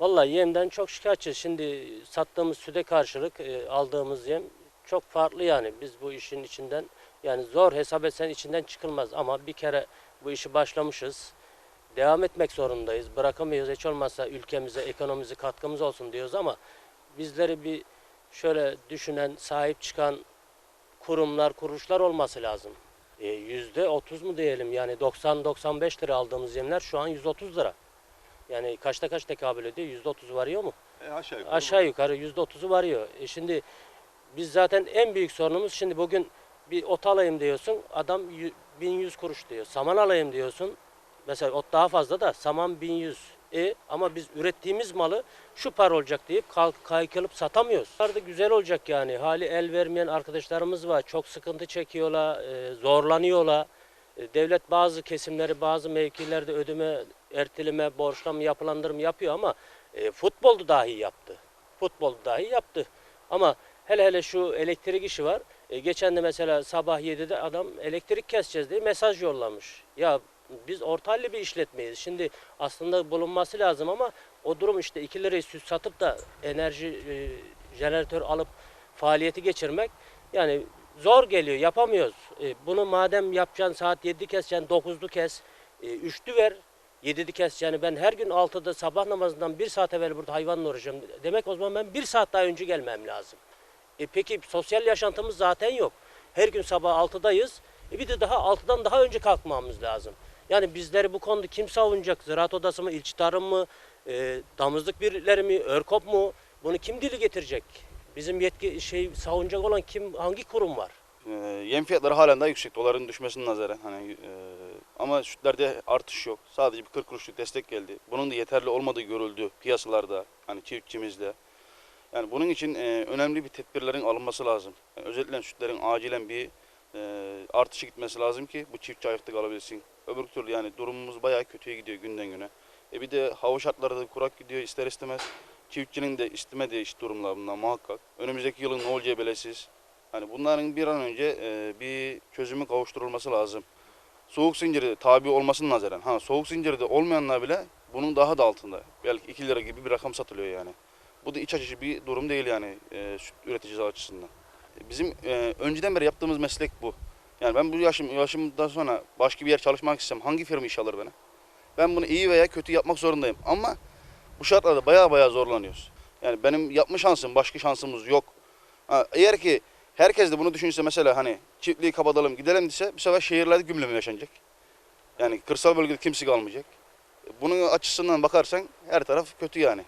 Vallahi yemden çok şikayetçiyiz. Şimdi sattığımız süte karşılık e, aldığımız yem çok farklı yani. Biz bu işin içinden yani zor hesap etsen içinden çıkılmaz ama bir kere bu işi başlamışız. Devam etmek zorundayız. Bırakamıyoruz. Hiç olmazsa ülkemize, ekonomimize katkımız olsun diyoruz ama bizleri bir şöyle düşünen, sahip çıkan kurumlar, kuruluşlar olması lazım. E, Yüzde 30 mu diyelim yani 90-95 lira aldığımız yemler şu an 130 lira. Yani kaçta kaç tekabül ediyor? Yüzde 30 varıyor mu? E, aşağı yukarı. Aşağı yukarı yüzde 30'u varıyor. E şimdi biz zaten en büyük sorunumuz şimdi bugün bir ot alayım diyorsun adam yü- 1100 kuruş diyor. Saman alayım diyorsun. Mesela ot daha fazla da saman 1100. E ama biz ürettiğimiz malı şu par olacak deyip kalk kaykılıp satamıyoruz. Bunlar da güzel olacak yani. Hali el vermeyen arkadaşlarımız var. Çok sıkıntı çekiyorlar, e, zorlanıyorlar. E, Devlet bazı kesimleri, bazı mevkilerde ödeme, erteleme, borçlama, yapılandırma yapıyor ama e, futboldu dahi yaptı. Futbol dahi yaptı. Ama hele hele şu elektrik işi var. E, geçen de mesela sabah 7'de adam elektrik keseceğiz diye mesaj yollamış. Ya biz orta bir işletmeyiz. Şimdi aslında bulunması lazım ama o durum işte 2 lirayı süt satıp da enerji e, jeneratör alıp faaliyeti geçirmek yani zor geliyor yapamıyoruz. E, bunu madem yapacaksın saat 7 keseceksin 9'lu kes, e, 3'lü ver. 7'li kes yani ben her gün 6'da sabah namazından bir saat evvel burada hayvanla uğraşacağım. Demek o zaman ben bir saat daha önce gelmem lazım. E peki sosyal yaşantımız zaten yok. Her gün sabah 6'dayız. E bir de daha 6'dan daha önce kalkmamız lazım. Yani bizleri bu konuda kim savunacak? Ziraat Odası mı, ilçe tarım mı, e, damızlık birileri mi, örkop mu? Bunu kim dili getirecek? Bizim yetki şey savunacak olan kim, hangi kurum var? Ee, yem fiyatları halen daha yüksek doların düşmesinin nazarı. Hani e, ama sütlerde artış yok. Sadece bir 40 kuruşluk destek geldi. Bunun da yeterli olmadığı görüldü piyasalarda hani çiftçimizde. Yani bunun için e, önemli bir tedbirlerin alınması lazım. Yani özellikle sütlerin acilen bir e, artışı gitmesi lazım ki bu çiftçi ayakta kalabilsin. Öbür türlü yani durumumuz bayağı kötüye gidiyor günden güne. E bir de hava şartları da kurak gidiyor ister istemez. Çiftçinin de istemediği iş durumlar bunlar muhakkak. Önümüzdeki yılın ne olacağı belirsiz. Hani bunların bir an önce e, bir çözümü kavuşturulması lazım. Soğuk zinciri tabi olmasının nazaren. Ha soğuk zinciri de olmayanlar bile bunun daha da altında. Belki 2 lira gibi bir rakam satılıyor yani. Bu da iç açıcı bir durum değil yani e, süt üreticisi açısından. Bizim e, önceden beri yaptığımız meslek bu. Yani ben bu yaşım yaşımdan sonra başka bir yer çalışmak istesem hangi firma iş alır beni? Ben bunu iyi veya kötü yapmak zorundayım. Ama bu şartlarda baya baya zorlanıyoruz. Yani benim yapma şansım, başka şansımız yok. Eğer ki herkes de bunu düşünse mesela hani çiftliği kapatalım gidelim dese bu sefer şehirlerde gümleme yaşanacak. Yani kırsal bölgede kimse kalmayacak. Bunun açısından bakarsan her taraf kötü yani.